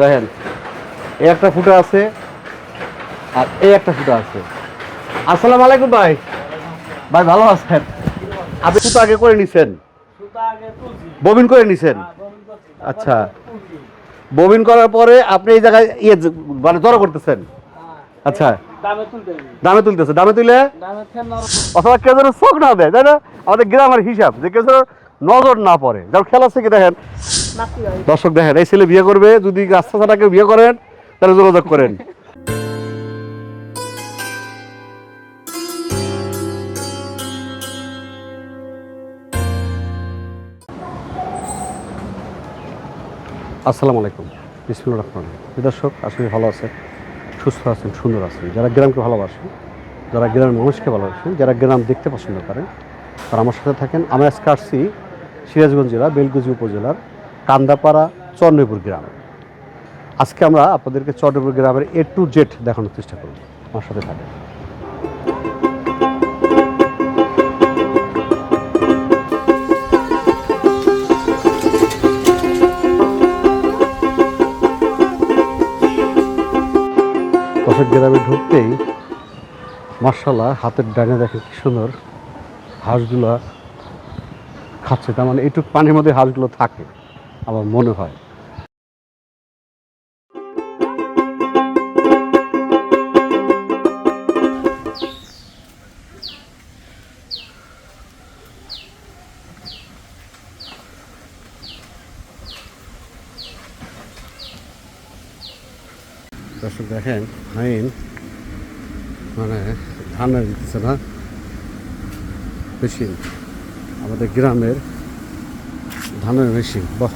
দেখেন, এই একটা আছে আর এই একটা আছে। আলাইকুম ভাই। ভাই, ভালো আছেন? আপনি সুতো আগে করে নিছেন? ববিন করে নিছেন? আচ্ছা। ববিন করার পরে আপনি এই জায়গায় ইয়ে মানে জড়ো করতেছেন? আচ্ছা। দামে তুলতেছে। দামে তুলে? অথবা কেউ যেন চোখ না দেয়, তাই না? আমাদের গ্রামের হিসাব যে কেউ যেন নজর না পড়ে। যেমন খেলা থেকে দেখেন। দর্শক দেখেন, এই ছেলে বিয়ে করবে, যদি রাস্তা ছাড়া কেউ বিয়ে করেন, তাহলে যোগাযোগ করেন। আসসালামু আলাইকুম বিসমুল্লাহ রহমান দর্শক আসলে ভালো আছেন, সুস্থ আছেন, সুন্দর আছেন। যারা গ্রামকে ভালোবাসেন, যারা গ্রামের মানুষকে ভালোবাসেন, যারা গ্রাম দেখতে পছন্দ করেন, তারা আমার সাথে থাকেন। আমি আজকে আসছি সিরাজগঞ্জ জেলা, বেলগুজি উপজেলার কান্দাপাড়া চন্দ্রপুর গ্রাম। আজকে আমরা আপনাদেরকে চন্দ্রপুর গ্রামের এ টু জেড দেখানোর চেষ্টা করব। আমার সাথে দশের গ্রামে ঢুকতেই মার্শাল্লাহ হাতের ডানে দেখে কি সুন্দর। হাঁসগুলো খাচ্ছে, তার মানে এইটুকু পানির মধ্যে হাঁসগুলো থাকে। আমার মনে হয়। দর্শক দেখেন, আইন মানে ধানের দিতেছে না মেশিন, আমাদের গ্রামের ধানের মেশিন, বাহ।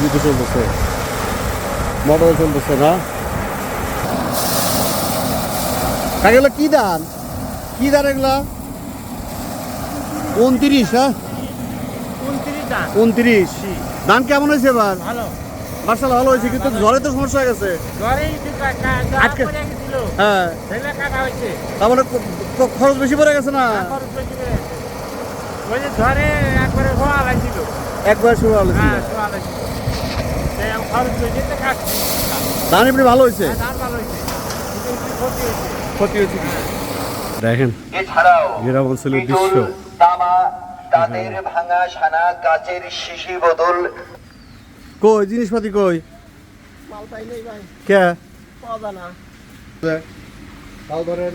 বিদ্যুৎ চলতেছে। মোটর চলতেছে না। এগুলো কি দান কি দান এগুলা? উনত্রিশ হ্যাঁ? উনত্রিশ ধান। কেমন হয়েছে এবার? মার্শাল ভালো হয়েছে কিন্তু ঝড়ে তো সমস্যা হয়ে গেছে। আজকে- হ্যাঁ। ছেলে কাটা হয়েছে। তার মানে খরচ বেশি পড়ে গেছে না। একবার শুরু হলো ধান এমনি ভালো হয়েছে? হ্যাঁ, ভালো হয়েছে। ক্ষতি হয়েছে। ক্ষতি হয়েছে দেখেন এছাড়াও গ্রাম অঞ্চলের দৃশ্য। তাদের ভাঙা সানা কাচের শিশি বোতল কই জিনিসপাতি কই? মাল পাই নাই ভাই, কে? পাওয়া না। তাও ধরেন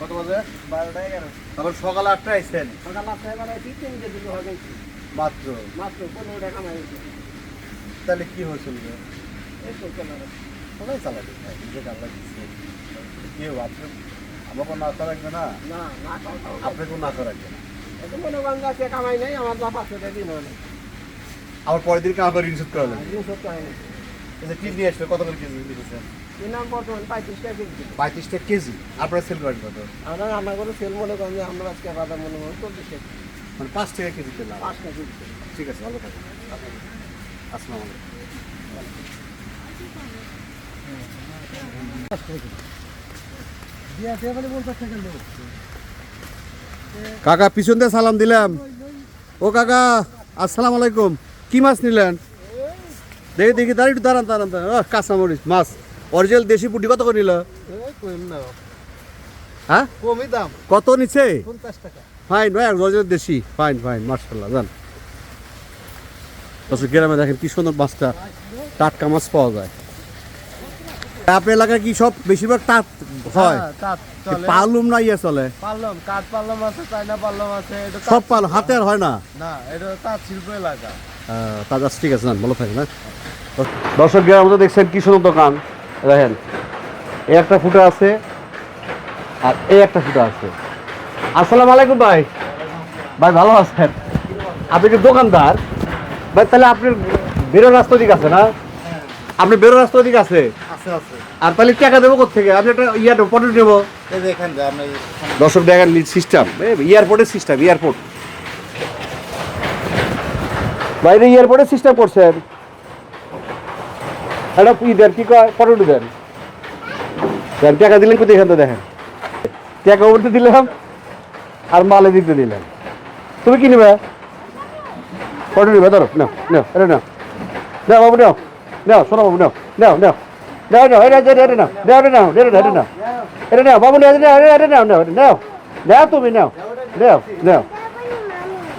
কত বাজে? বারোটা এগারো। তারপর সকাল আটটা আইছেন সকাল আটটায় বেলায় তিনটে দিকে মাত্র? মাত্র পনেরো টাকা কামাই হয়েছে। তাহলে কি হয়েছিল এই তো কেন? রে? সবাই চালাবে নিজে আল্লাহ দিচ্ছে কেউ আপনি আমার কোনো আশা রাখবে না? না, না আশা রাখবে না এত মনে করেন যে আজকে কামাই নাই, আমার বাপ আছে, এটা দিন হয় না। আমার পরের করা লাগবে? দিন হয় না। এই যে টিপ নিয়ে আসলে কত করে কেজি দিতেছেন? এর নাম বর্তমান পঁয়ত্রিশ টাকা কেজি। পঁয়ত্রিশটা কেজি? আপনারা সেল করেন কত? আমরা রান্না করে সেল মনে করেন যে আমরা আজকে বাদাম মনে করেন চল্লিশ টাকা মানে পাঁচ টাকা কেজি পেলাম পাঁচ টাকা কেজি ঠিক আছে ভালো থাকবেন। আসসালামু আলাইকুম। কাকা পিছন দিয়ে সালাম দিলাম। ও কাকা আসসালামু আলাইকুম। কি মাছ নিলেন? দেখি দেখি দাঁড়িয়ে একটু দাঁড়ান দাঁড়ান দাঁড়ান। আহ, কাঁচামরিচ মাছ। অরিজিনাল দেশি পুটি কত করে নিল? হ্যাঁ? কমই দাম। কত নিচ্ছে? পঞ্চাশ টাকা। ফাইন ভাই অরিজিনাল দেশি। ফাইন ফাইন মার্শাল্লাহ জান দর্শক গ্রামে দেখেন কি সুন্দর মাছটা টাটকা মাছ পাওয়া যায়। আপনার এলাকায় কি সব বেশিরভাগ টাট হয়? পালুম না ইয়ে চলে? পারলাম কাঠ পারলাম আছে চাইনা পারলাম আছে সব পাল হাতে আর হয় না? না এটা তাঁত শিল্প এলাকা। তাজা ঠিক আছে না ভালো থাকেন দর্শক গ্রামে তো দেখছেন কি সুন্দর দোকান। দেখেন এই একটা ফুটা আছে আর এই একটা ফুটা আছে। আসসালামু আলাইকুম ভাই। ভাই ভালো আছেন? আপনি কি দোকানদার? ভাই তাহলে আপনার বেরো রাস্তা দিক আছে না? আপনি বেরো রাস্তা দিক আছে? আছে আছে। আর তাহলে টাকা দেবো কোথেকে আমি একটা ইয়ার পটেট নেব। এই যে এখান থেকে আমরা দর্শক দেখেন সিস্টেম এয়ারপোর্টের সিস্টেম এয়ারপোর্ট বাইরে এয়ারপোর্টে সিস্টেম করছেন? একটা ই দেন কি কয়? পটেটো দেন। দেন টাকা দিলেন কোথায়? এখান থেকে দেখেন। টাকা উঠতে দিলাম আর মালে দিতে দিলেন। তুমি কি নেবে? পটেটো নেবে ধরো নাও নাও এটা নাও নাও বাবু নাও নাও শোনো বাবু নাও নাও নাও নাও নাও এটা এটা এটা নাও নাও এটা নাও এটা এটা নাও এটা নাও বাবু নাও এটা নাও এটা নাও নাও এটা নাও নাও তুমি নাও নাও নাও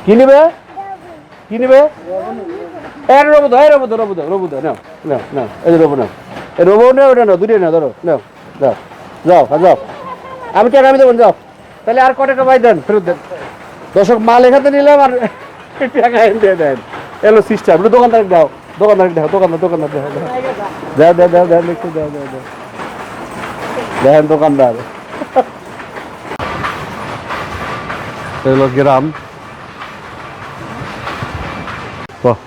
কি নেবে কি নেবে এ রবো দাও রবো দাও রবো দাও রবো দাও নাও নাও নাও এই রবো নাও এই রবো নাও এটা নাও দুটোই নাও ধরো নাও যাও যাও যাও আমি টাকা আমি দেবো যাও তাহলে আর কত টাকা পাই দেন ফেরত দেন দর্শক মাল এখানে নিলাম আর এলো সিস্টেম দোকানদার দাও দোকানদার দাও, দোকানদার দোকানদার, দাও দাও। দেখেন দোকানদার। এলো গ্রাম।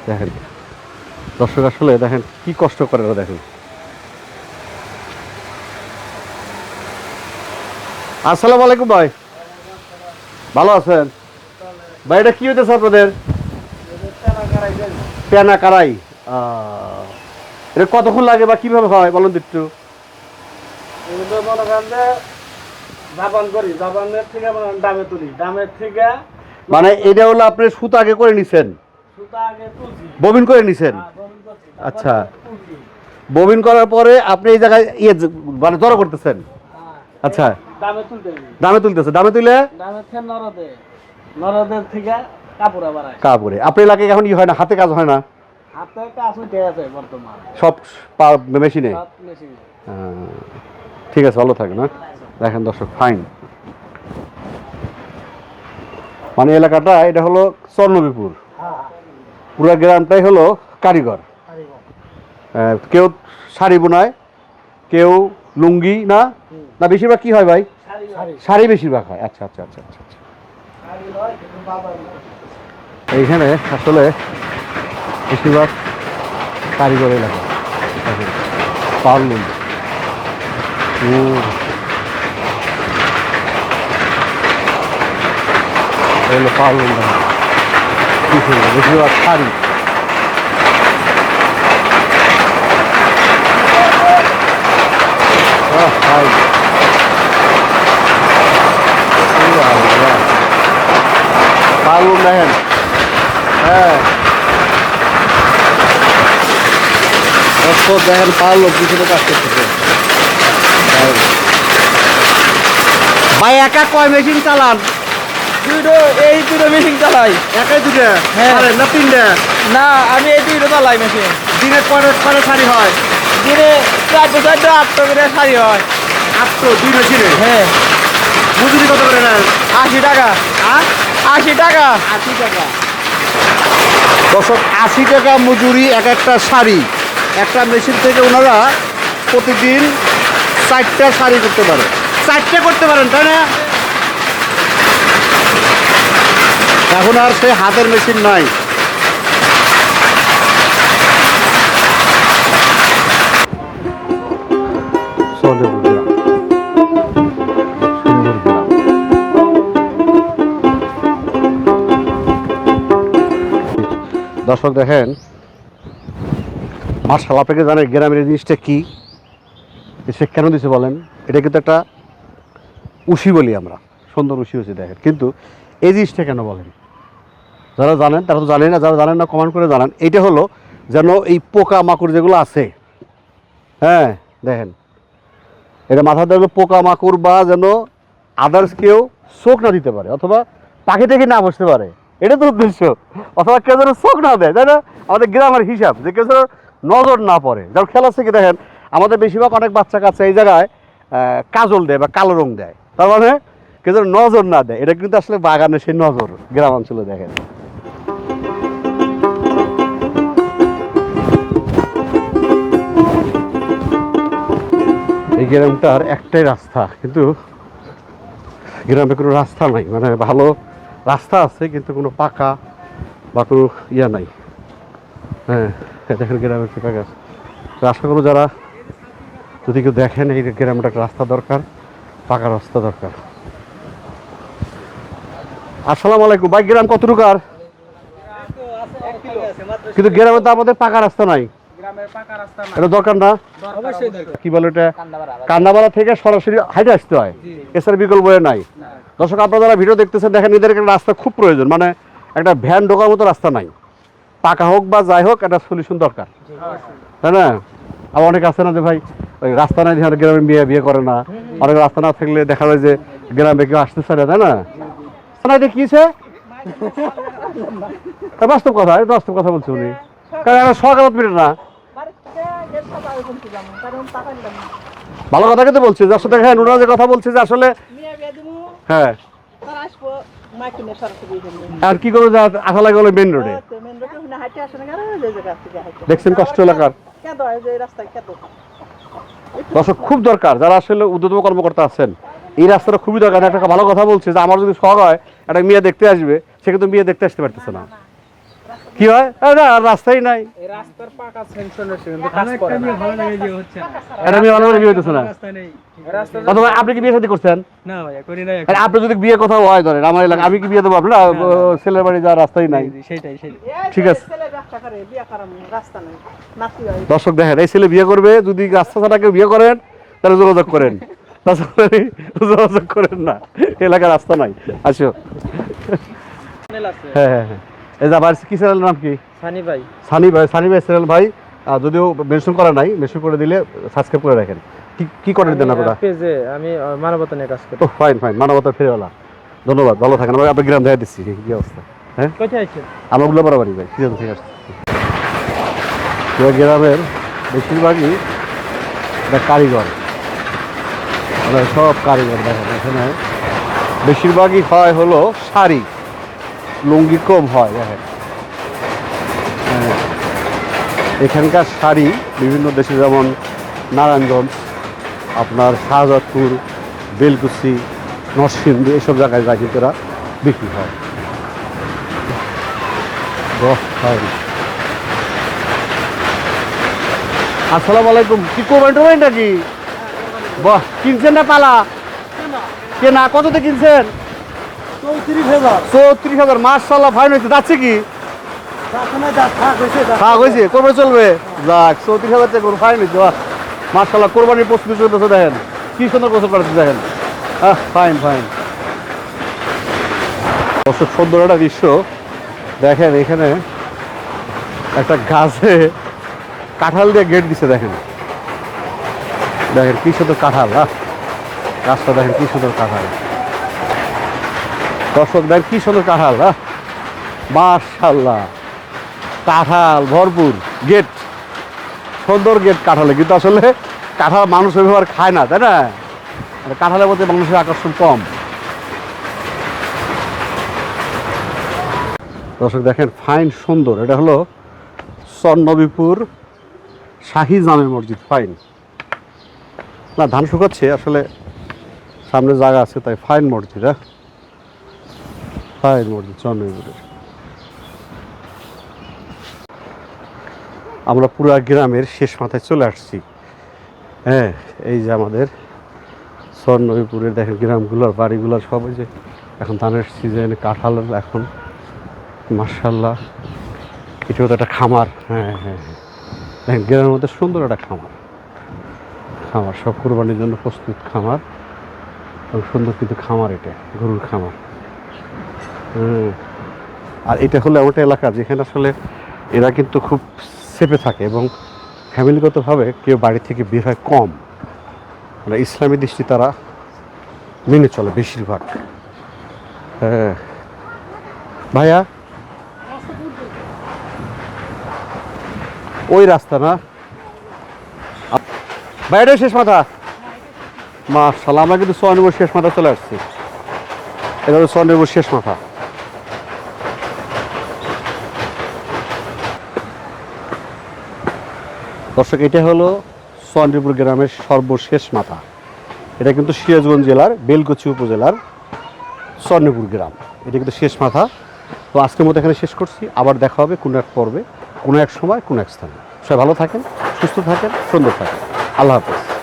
দেখেন। দর্শক আসলে দেখেন কি কষ্ট করে ওরা দেখেন। আসসালামু আলাইকুম ভাই। ভালো আছেন? ভাই এটা কি হইতেছে আপনাদের? পেনা কারাই। এটা কতক্ষণ লাগে বা কীভাবে হয় বলুন তো একটু। এগুলো মনে করেন যে জাপান করি জাপানের থেকে দামে তুলি। দামের থেকে মানে এটা হলো আপনি সুতা আগে করে নিছেন? ববিন করে নিছেন? হ্যাঁ। আচ্ছা। ববিন করার পরে আপনি এই জায়গায় ইয়ে মানে জড়ো করতেছেন? হ্যাঁ, আচ্ছা। দামে তুলতে হবে। দামে তুলতেছে। দামে তুলে? নরদের থেকে কাপড় আসে। কাপড়ে। আপনার এলাকায় এখন ই হয় না হাতে কাজ হয় না? হাতে কাজ উঠে আছে বর্তমান। সব মেশিনে? ঠিক আছে ভালো থাকে না দেখেন দর্শক ফাইন। মানে এলাকাটা এটা হলো স্বর্ণবিপুর হ্যাঁ পুরো গ্রামটাই হলো কারিগর। কেউ শাড়ি বোনায় কেউ লুঙ্গি না? না বেশিরভাগ কি হয় ভাই? শাড়ি বেশিরভাগ হয়। আচ্ছা আচ্ছা আচ্ছা আচ্ছা আচ্ছা। এইখানে আসলে বেশিরভাগ কারিগর এলাকা দেখেন কি সুন্দর বেশিরভাগ শাড়ি। ভাই। ও আল্লাহ। পারলুম দেখেন হ্যাঁ দেখেন পারল পিছনে কাজ করতেছে। ভাই। একা কয় মেশিন চালান? দুটো এই দুটো মেশিন চালাই। একাই দুটা হ্যাঁ। না তিনটা? না আমি এই দুটো চালাই মেশিন দিনে কয়টা কয়টা শাড়ি হয়। দিনে চারটে চারটে আটটা করে শাড়ি হয়। আটশো দুই মেশিনে হ্যাঁ। মজুরি কত করে নেন? আশি টাকা। আর আশি টাকা। আশি টাকা। দর্শক আশি টাকা মজুরি এক একটা শাড়ি। একটা মেশিন থেকে ওনারা প্রতিদিন চারটা শাড়ি করতে পারে। চারটে করতে পারেন তাই না? এখন আর সেই হাতের মেশিন নাই। সুন্দর গ্রাম দর্শক দেখেন, মার্শাল আপনাকে জানেন গ্রামের জিনিসটা কি? সে কেন দিছে বলেন? এটা কিন্তু একটা উশি বলি আমরা, সুন্দর উশি হচ্ছে দেখেন। কিন্তু এই জিনিসটা কেন বলেন? যারা জানেন, তারা তো জানেন না, যারা জানেন না কমেন্ট করে জানান। এইটা হলো যেন এই পোকা মাকড় যেগুলো আছে হ্যাঁ দেখেন। এটা মাথা দেখলে পোকা মাকড় বা যেন আদার্স কেউ চোখ না দিতে পারে, অথবা পাখি থেকে না বসতে পারে। এটা তো উদ্দেশ্য। অথবা কেউ যেন চোখ না দেয়, তাই না? আমাদের গ্রামের হিসাব, যে কেউ যেন নজর না পড়ে। যেমন খেলা থেকে দেখেন, আমাদের বেশিরভাগ অনেক বাচ্চা কাচ্চা এই জায়গায় কাজল দেয় বা কালো রং দেয়। তার মানে কেউ যেন নজর না দেয়। এটা কিন্তু আসলে বাগানের সেই নজর গ্রাম অঞ্চলে দেখেন। এই গ্রামটার একটাই রাস্তা, কিন্তু গ্রামে কোনো রাস্তা নাই। মানে ভালো রাস্তা আছে কিন্তু কোনো পাকা বা কোনো ইয়া নাই। হ্যাঁ দেখেন গ্রামের পেঁপা গাছ তো আশা করো যারা যদি কেউ দেখেন এই গ্রামটা একটা রাস্তা দরকার পাকা রাস্তা দরকার। আসসালামু আলাইকুম। ভাই গ্রাম কতটুকু আর? কিন্তু গ্রামে তো আমাদের পাকা রাস্তা নাই। পাকা এটা দরকার না? কি বলে এটা কান্দাবাড়া। থেকে সরাসরি হাইটে আসতে হয়। এছাড়া বিকল্প নাই। দর্শক, আপনারা যারা ভিডিও দেখতেছেন, দেখেন এদের একটা রাস্তা খুব প্রয়োজন। মানে একটা ভ্যান ঢোকার মতো রাস্তা নাই। পাকা হোক বা যাই হোক, একটা সলিউশন দরকার। তাই না? আবার অনেক আছে না যে, ভাই, ওই রাস্তা নাই দেখে গ্রামে বিয়ে বিয়ে করে না। অনেক রাস্তা না থাকলে দেখা যায় যে, গ্রামে কেউ আসতে চায় না, তাই না? রাস্তা নাই দেখিয়েছে বাস্তব কথা এই বাস্তব কথা বলছি উনি। কারণ এখন সকালত মিটে না। ভালো কথা কিন্তু বলছি। যার সাথে হ্যাঁ নুরা যে কথা বলছে যে আসলে হ্যাঁ। আর কি করে যা আসা লাগে হলো মেন রোডে দেখছেন কষ্ট এলাকার? দর্শক খুব দরকার। যারা আসলে উদ্যোতম কর্মকর্তা আছেন এই রাস্তাটা খুবই দরকার। একটা ভালো কথা বলছে যে আমার যদি শখ হয় একটা মেয়ে দেখতে আসবে সে কিন্তু মেয়ে দেখতে আসতে পারতেছে না। কি হয়? না আর রাস্তাই নাই। আপনি কি বিয়ে শাদী করছেন? না ভাইয়া করি নাই আরে আপনি যদি বিয়ে কোথাও হয় ধরেন আমার এলাকা আমি কি বিয়ে দেবো আপনার ছেলের বাড়ি যাওয়ার রাস্তাই নাই। সেটাই সেটাই। ঠিক আছে। দর্শক দেখেন এই ছেলে বিয়ে করবে যদি রাস্তা ছাড়া কেউ বিয়ে করেন তাহলে যোগাযোগ করেন। তাছাড়া যোগাযোগ করেন না। এলাকার রাস্তা নাই। আসো হ্যাঁ হ্যাঁ হ্যাঁ। এই যে আবার কি চ্যানেল নাম কি? সানি ভাই। সানি ভাই সানি ভাই চ্যানেল ভাই যদিও মেনশন করা নাই মেনশন করে দিলে সাবস্ক্রাইব করে রাখেন। কি কি করে দেন আপনারা? পেজে আমি মানবতা নিয়ে কাজ করি। ফাইন ফাইন মানবতার ফেরিওয়ালা। ধন্যবাদ ভালো থাকেন। আমরা আপনার গ্রাম দেখা দিচ্ছি কি অবস্থা? হ্যাঁ? কোথায় আছেন? আমরা বাড়ি ভাই সিজন থেকে আসছি। গ্রামের বেশিরভাগই এটা কারিগর। সব কারিগর দেখেন এখানে বেশিরভাগই হয় হলো শাড়ি। লুঙ্গি কম হয় দেখেন হ্যাঁ। এখানকার শাড়ি বিভিন্ন দেশে যেমন নারায়ণগঞ্জ, আপনার শাহজাদপুর, বেলকুচি, নরসিংদী এইসব জায়গায় যায় কিন্তু এরা বিক্রি হয়। হয় আসসালামু আলাইকুম। কি করবেন টোবেন নাকি? বাহ, কিনছেন না পালা? কেনা, কততে কিনছেন? চৌত্রিশ হাজার। মার্শাল্লাহ ফাইন হয়েছে। যাচ্ছে কি? থাক হয়েছে কবে চলবে? যাক চৌত্রিশ হাজার টাকা ফাইন হয়েছে বাহ। মার্শাল্লাহ কোরবানির প্রস্তুতি চলতেছে দেখেন। কি সুন্দর গোসল করতে দেখেন। হ্যাঁ ফাইন ফাইন অবশ্য সুন্দর একটা দৃশ্য। দেখেন এখানে একটা গাছে কাঁঠাল দিয়ে গেট দিছে দেখেন। দেখেন কি সুন্দর কাঁঠাল গাছটা দেখেন কি সুন্দর কাঁঠাল। দর্শক দেখেন কি সুন্দর কাঁঠাল হ্যাঁ মার্শাল্লাহ কাঁঠাল ভরপুর, গেট, সুন্দর গেট কাঁঠালে। কিন্তু আসলে কাঁঠাল মানুষ ওইভাবে খায় না, তাই না? কাঁঠালের মধ্যে মানুষের আকর্ষণ কম। দর্শক, দেখেন, ফাইন সুন্দর। এটা হলো সন্নবীপুর শাহি জামে মসজিদ, ফাইন। না, ধান শুকাচ্ছে, আসলে সামনে জায়গা আছে, তাই ফাইন মসজিদ হ্যাঁ ফাইন মসজিদ সন্নবীপুরের আমরা পুরা গ্রামের শেষ মাথায় চলে আসছি। হ্যাঁ এই যে আমাদের স্বর্ণবীপুরের দেখেন গ্রামগুলোর বাড়িগুলোর সব যে এখন ধানের সিজন কাঁঠাল এখন মার্শাল্লাহ এটাও তো একটা খামার। হ্যাঁ হ্যাঁ হ্যাঁ। দেখেন, গ্রামের মধ্যে সুন্দর একটা খামার। খামার, সব কোরবানির জন্য প্রস্তুত খামার। এবং সুন্দর কিন্তু খামার এটা, গরুর খামার। আর এটা হলো এমন এলাকা যেখানে আসলে এরা কিন্তু খুব সেপে থাকে এবং ফ্যামিলিগতভাবে কেউ বাড়ি থেকে বের হয় কম। মানে ইসলামী দৃষ্টি তারা মেনে চলে বেশিরভাগ। হ্যাঁ। ভাইয়া? ওই রাস্তা না? বাইরে শেষ মাথা। মাশাল্লাহ আমরা কিন্তু সোয়ানিপুর শেষ মাথা চলে আসছি। এটা হলো সোয়ানিপুর শেষ মাথা। দর্শক, এটা হলো সোয়ানিপুর গ্রামের সর্বশেষ মাথা। এটা কিন্তু সিরাজগঞ্জ জেলার বেলকুচি উপজেলার স্বর্ণপুর গ্রাম। এটা কিন্তু শেষ মাথা। তো আজকের মতো এখানে শেষ করছি। আবার দেখা হবে কোনো এক পর্বে, কোনো এক সময়, কোনো এক স্থানে। সবাই ভালো থাকেন, সুস্থ থাকেন, সুন্দর থাকেন। আল্লাহ হাফেজ।